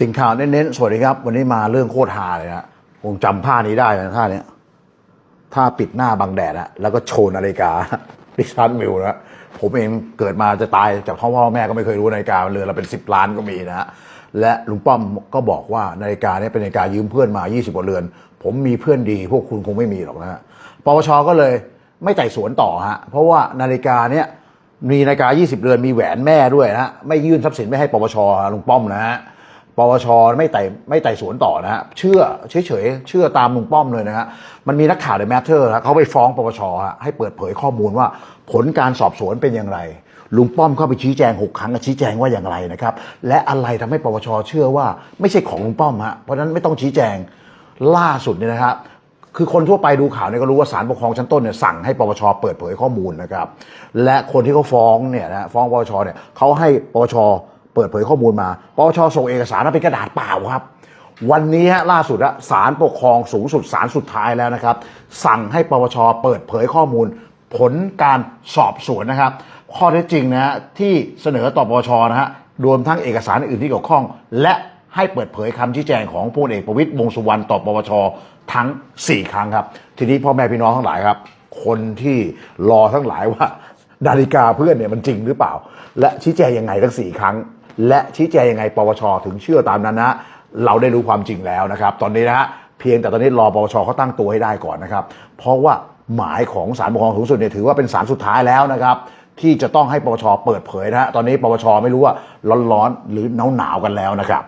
ติ่งข่าวเน้นๆ สวัสดีครับ วันนี้มาเรื่องโคตรฮาเลยนะคงจำผ้านี้ได้นะท่าเนี้ยท่าปิดหน้าบังแดดอะแล้วก็โชว์นาฬิกาดิชันมิวนะผมเองเกิดมาจะตายจากพ่อพ่อแม่ก็ไม่เคยรู้นาฬิกาเรือนเราเป็นสิบล้านก็มีนะฮะและลุงป้อมก็บอกว่านาฬิกาเนี้เป็นนาฬิกายืมเพื่อนมา 20กว่าเรือน ผมมีเพื่อนดี พวกคุณคงไม่มีหรอกนะฮะปปชก็เลยไม่ไต่สวนต่อฮะเพราะว่านาฬิกาเนี้ยมีนาฬิกา 20 เรือนมีแหวนแม่ด้วยนะฮะไม่ยื่นทรัพย์สินไม่ให้ปปชลุงป้อมนะฮะ ปวชไม่ไต่ไม่ไต่สวนต่อนะฮะเชื่อเฉยเฉยๆเชื่อตามลุงป้อมเลยนะฮะมันมีนักข่าวในแมทเทอร์เขาไปฟ้องปวชฮะให้เปิดเผยข้อมูลว่าผลการสอบสวนเป็นอย่างไร ลุงป้อมเข้าไปชี้แจงหกครั้งชี้แจงว่าอย่างไรนะครับ และอะไรทำให้ปวชเชื่อว่าไม่ใช่ของลุงป้อมฮะเพราะฉะนั้นไม่ต้องชี้แจงล่าสุดเนี่ยนะครับคือคนทั่วไปดูข่าวเนี่ยก็รู้ว่าศาลปกครองชั้นต้นเนี่ยสั่งให้ปปชเปิดเผยข้อมูลนะครับ และคนที่เขาฟ้องเนี่ยนะฟ้องปปชเนี่ยเขาให้ปปช เปิดเผยข้อมูลมาปปชส่งเอกสารมาเป็นกระดาษเปล่าครับ วันนี้ฮะล่าสุดอะศาลปกครองสูงสุดศาลสุดท้ายแล้วนะครับ สั่งให้ปปชเปิดเผยข้อมูล ผลการสอบสวนนะครับ ข้อเท็จจริงนะฮะที่เสนอต่อปปชนะฮะรวมทั้งเอกสารอื่นที่เกี่ยวข้อง และให้เปิดเผยคำชี้แจงของพลเอกประวิตยวงสุวรรณต่อปปชทั้ง 4 ครั้งครับ ทีนี้พ่อแม่พี่น้องทั้งหลายครับ คนที่รอทั้งหลายว่านาฬิกาเพื่อนเนี่ยมันจริงหรือเปล่า และชี้แจงยังไงทั้ง4ครั้ง และชี้แจงยังไงปปชถึงเชื่อตามนั้นนะเราได้รู้ความจริงแล้วนะครับ ตอนนี้นะฮะเพียงแต่ตอนนี้รอปปชเขาตั้งตัวให้ได้ก่อนนะครับ เพราะว่าหมายของศาลปกครองสูงสุดเนี่ยถือว่าเป็นศาลสุดท้ายแล้วนะครับที่จะต้องให้ปปชเปิดเผยนะฮะตอนนี้ปปชไม่รู้ว่าร้อนๆหรือหนาวๆกันแล้วนะครับ